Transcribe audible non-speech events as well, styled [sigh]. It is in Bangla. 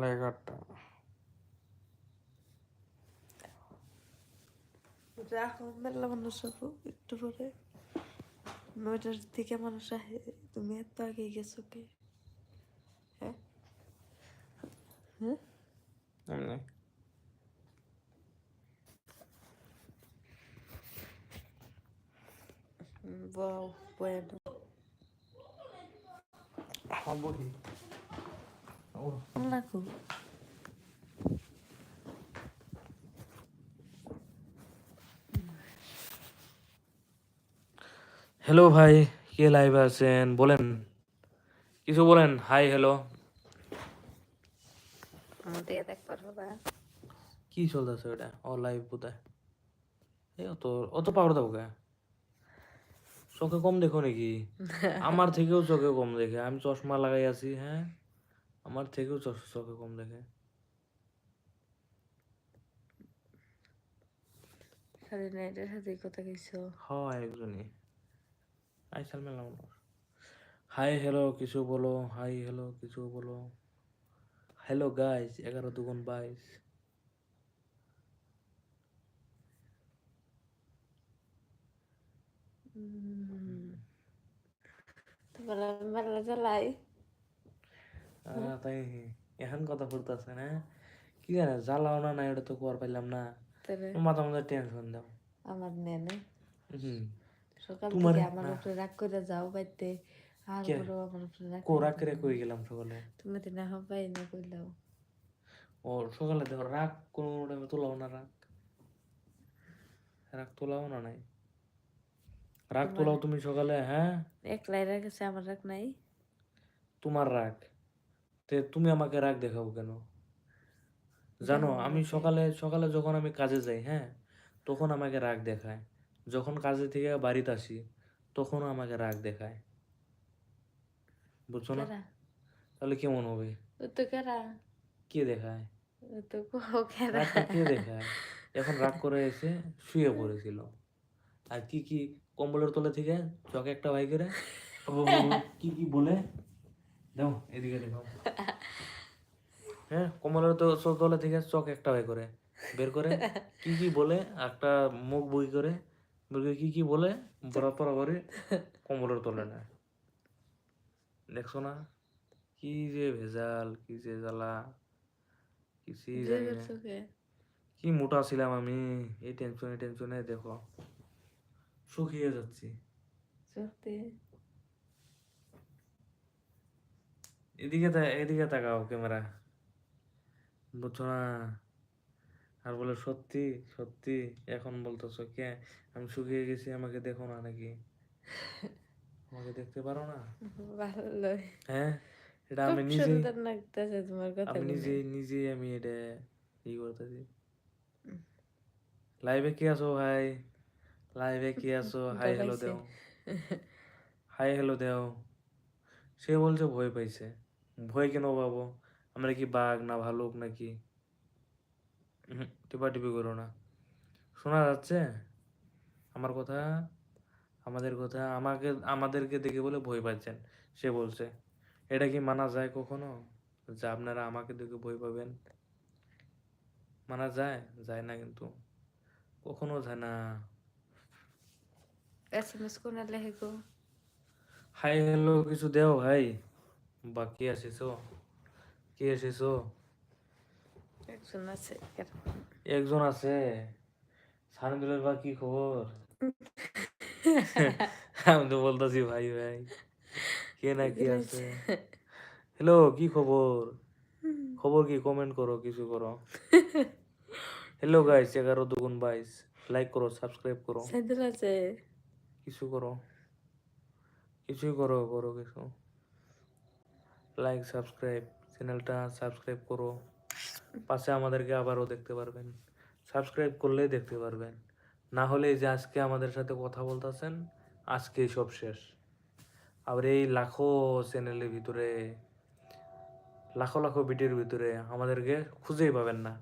লেখাটা রাখো মেলা মানুষ একটু পরে। নয়টার দিকে মানুষ তুমি এত আগে গেছো কে? হ্যাঁ? হ্যাঁ? bueno ও রাখো হ্যালো ভাই কে লাইভে আছেন? বলেন। কিছু বলেন। হাই হ্যালো কি চলতেছে ওটা? ও লাইভ কোথায়? এই অত অত পাওয়ার দাও কে? চোখে কম দেখো নাকি? [laughs] আমার থেকেও চোখে কম দেখে। আমি চশমা লাগাই আছি হ্যাঁ? আমার থেকেও চশ- চোখে কম দেখে। খালি নাইটের সাথে কথা কইছো? হয় একজনই। হাই হ্যালো কিছু বলো। হাই হ্যালো কিছু বলো। হ্যালো গাইস এগারো দুগুণ বাইশ। তোমার মেলা জ্বালাই। আহ, তাই এখন কথা ফুরতেছে না। কি জানে জ্বালাও না না এটা তো কর পাইলাম না। মাথা মাথা টেনশন দাও। আমার নেনে। হুম। সকাল থেকে আমার উপরে রাগ করে যাও বাইতে। আর বড় আমার উপরে রাগ কোরা করে করে কই গেলাম সকালে? তুমি তো না হবাই না কইলাও। ও সকালে দেখো রাগ কোনো টাইমে তোলাও না রাগ। রাগ তোলাও না নাই। রাগ তোলাও তুমি সকালে হ্যাঁ? একলাই রাখেছে আমার রাগ নাই। তোমার রাগ। তে তুমি আমাকে রাগ দেখাবো কেন? জানো আমি সকালে সকালে যখন আমি কাজে যাই হ্যাঁ তখন আমাকে রাগ দেখায়। যখন কাজে থেকে বাড়িতে আসি তখন আমাকে রাগ দেখায়। বুঝছ না? তাহলে কেমন হবে? তো কেরা কে দেখায়? তো কেরা কে দেখায়? এখন রাগ করে এসে শুয়ে [laughs] পড়েছিল। আর কি কি কম্বলের তলে থেকে চকে একটা ভাই করে? [laughs] কি কি বলে? এদিকে হ্যাঁ কম্বলের তো থেকে চক একটা ভাই করে। বের করে কি কি বলে একটা মুখ বই করে কি কি বলে বড় পড়া করে কম্বলের তলে নেয়। দেখছ না? কি যে ভেজাল কি যে জ্বালা না চোখে কি? মোটা ছিলাম আমি এই টেনশনে টেনশনে দেখো। শুকিয়ে যাচ্ছি। সত্যি? এদিকে এদিকে তাকাও ক্যামেরা। বুঝছ না? আর বলে সত্যি সত্যি এখন বলতেছো কে? আমি শুকিয়ে গেছি আমাকে দেখো না নাকি? আমাকে দেখতে পারো না? ভালো হ্যাঁ? এটা আমি নিজে লাগতেছে তোমার কথা আমি নিজে নিজে আমি এটা ই করতেছি। লাইভে কি আছো ভাই? লাইভে কি [laughs] আছো? হাই হ্যালো দেও। হাই হ্যালো দেও। সে বলছে ভয় পাইছে। ভয় কেন পাবো? আমরা কি বাঘ না ভালুক নাকি? টিপাটিপি করো না। শোনা যাচ্ছে? আমার কথা? আমাদের কথা? আমাকে আমাদেরকে দেখে বলে ভয় পাচ্ছেন সে বলছে। এটা কি মানা যায় কখনো? যে আপনারা আমাকে দেখে ভয় পাবেন। মানা যায়? যায় না কিন্তু। কখনো যায় না। এসএমএস কোনে লেখে গো হাই হ্যালো কিছু দেও ভাই? বা কে আসিছো কে এসেছ একজন আছে? একজন আছে? সানিদুলের বা কি খবর? আমি তো বলতেছি ভাই ভাই। কে না কি আছে? হ্যালো কি খবর? খবর কি? কমেন্ট করো কিছু করো। হ্যালো গাইস এগারো দুগুণ বাইশ। লাইক করো সাবস্ক্রাইব করো। কিছু করো। কিছুই করো করো কিছু। লাইক সাবস্ক্রাইব চ্যানেলটা সাবস্ক্রাইব করো। পাশে আমাদেরকে আবারও দেখতে পারবেন। সাবস্ক্রাইব করলেই দেখতে পারবেন। না হলে যে আজকে আমাদের সাথে কথা বলতেছেন, আজকেই সব শেষ। আবার এই লাখো চ্যানেলের ভিতরে, লাখো লাখো ভিডিওর ভিতরে আমাদেরকে খুঁজেই পাবেন না।